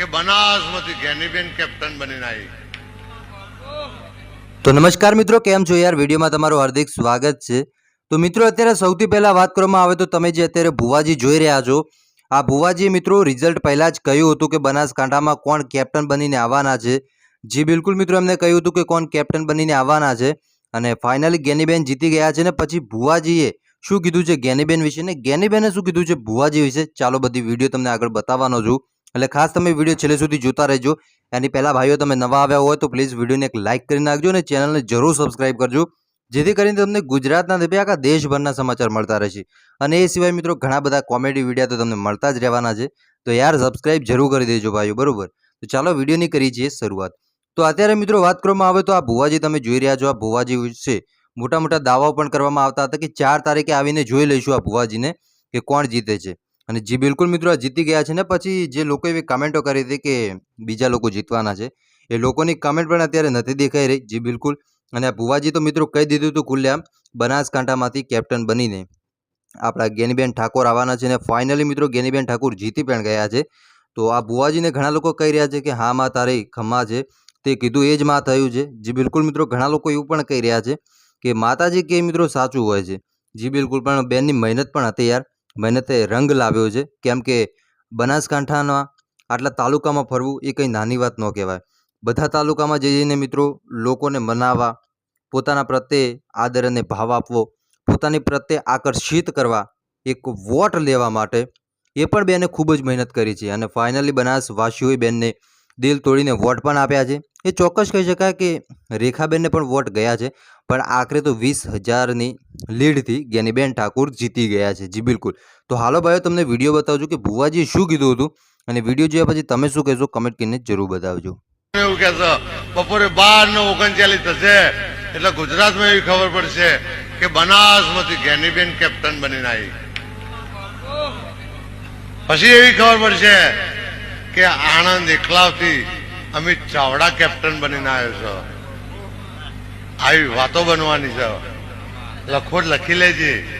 કે બનાસમાંથી જ્ઞાનીબેન કેપ્ટન બનીને આવી. તો નમસ્કાર મિત્રો, કેમ છો યાર? વિડીયોમાં તમારું હાર્દિક સ્વાગત છે. તો મિત્રો, અત્યારે સૌથી પહેલાં વાત કરવામાં આવે તો તમે જે અત્યારે ભુવાજી જોઈ રહ્યા છો, આ ભુવાજી મિત્રો રિઝલ્ટ પહેલાં જ કહ્યું હતું કે બનાસકાંઠામાં કોણ કેપ્ટન બનીને આવવાના છે. જી બિલકુલ મિત્રો, એમને કહ્યું હતું કે કોણ કેપ્ટન બનીને આવવાના છે. અને ફાઇનલી જ્ઞાનીબેન જીતી ગયા છે ને પછી ભુવાજીએ શું કીધું છે જ્ઞાનીબેન વિશે ને જ્ઞાનીબેને શું કીધું છે ભુવાજી વિશે? ચાલો બધી વીડિયો તમને આગળ બતાવવાનો છું. એટલે ખાસ તમે વીડિયો છેલ્લે સુધી જોતા રહેજો. એની પહેલાં ભાઈઓ તમે નવા આવ્યા હોય તો પ્લીઝ વિડીયોને એક લાઇક કરી નાખજો અને ચેનલને જરૂર સબસ્ક્રાઇબ કરજો. જેથી કરીને તમને ગુજરાતના નહીં આખા દેશભરના સમાચાર મળતા રહેશે. અને એ સિવાય મિત્રો ઘણા બધા કોમેડી વિડીયા તો તમને મળતા જ રહેવાના છે. તો યાર સબસ્ક્રાઇબ જરૂર કરી દેજો ભાઈઓ, બરાબર? તો ચાલો વિડીયોની કરી છીએ શરૂઆત. તો અત્યારે મિત્રો વાત કરવામાં આવે તો આ ભુવાજી તમે જોઈ રહ્યા છો, આ ભુવાજી વિશે મોટા મોટા દાવાઓ પણ કરવામાં આવતા હતા કે ચાર તારીખે આવીને જોઈ લઈશું આ ભુવાજીને કે કોણ જીતે છે. અને જી બિલકુલ મિત્રો જીતી ગયા છે ને પછી જે લોકો એવી કમેન્ટો કરી હતી કે બીજા લોકો જીતવાના છે, એ લોકોની કમેન્ટ પણ અત્યારે નથી દેખાઈ રહી, જી બિલકુલ. અને આ ભુવાજી તો મિત્રો કહી દીધું હતું ખુલ્લેઆમ, બનાસકાંઠામાંથી કેપ્ટન બનીને. આપણા ગેનીબેન ઠાકોર આવવાના છે અને ફાઇનલી મિત્રો ગેનીબેન ઠાકોર જીતી પણ ગયા છે. તો આ ભુવાજીને ઘણા લોકો કહી રહ્યા છે કે હા માં તારી ખમ્મા છે, તે કીધું એ જ માં થયું છે. જી બિલકુલ મિત્રો ઘણા લોકો એવું પણ કહી રહ્યા છે કે માતાજી કે મિત્રો સાચું હોય છે. જી બિલકુલ પણ બેનની મહેનત પણ હતી યાર. મહેનતે રંગ લાવ્યો છે. કેમ કે બનાસકાંઠાના આટલા તાલુકામાં ફરવું એ કંઈ નાની વાત ન કહેવાય. બધા તાલુકામાં જઈને મિત્રો લોકોને મનાવવા, પોતાના પ્રત્યે આદર અને ભાવ આપવો, પોતાની પ્રત્યે આકર્ષિત કરવા એક વોટ લેવા માટે એ પણ બેને ખૂબ જ મહેનત કરી છે. અને ફાઇનલી બનાસવાસીઓએ બેનને દિલ તોડીને વોટ પણ આપ્યા છે. એ ચોક્કસ કહી શકાય કે રેખાબેનને પણ વોટ ગયા છે. પણ આખરે તો વીસ હજારની લીડથી જ્ઞાનીબેન ઠાકુર જીતી ગયા છે. જી બિલકુલ. તો હાલો ભાઈઓ, તમને વીડિયો બતાવજો કે ભુવાજીએ શું કીધું હતું? અને વીડિયો જોયા પછી તમે શું કહેશો? કમેન્ટ કરીને જરૂર બતાવજો. એવું કહેશો? બપોરે બાર નો ઓગણચાલીસ થશે. એટલે ગુજરાતમાં એવી ખબર પડશે કે બનાસમાંથી જ્ઞાનીબેન કેપ્ટન બનીને આવી. પછી એવી ખબર પડશે કે આણંદ એકલાવથી અમિત ચાવડા કેપ્ટન બનીને આવ્યો છો. આવી વાતો બનવાની છે. લખોટ લખી લેજે.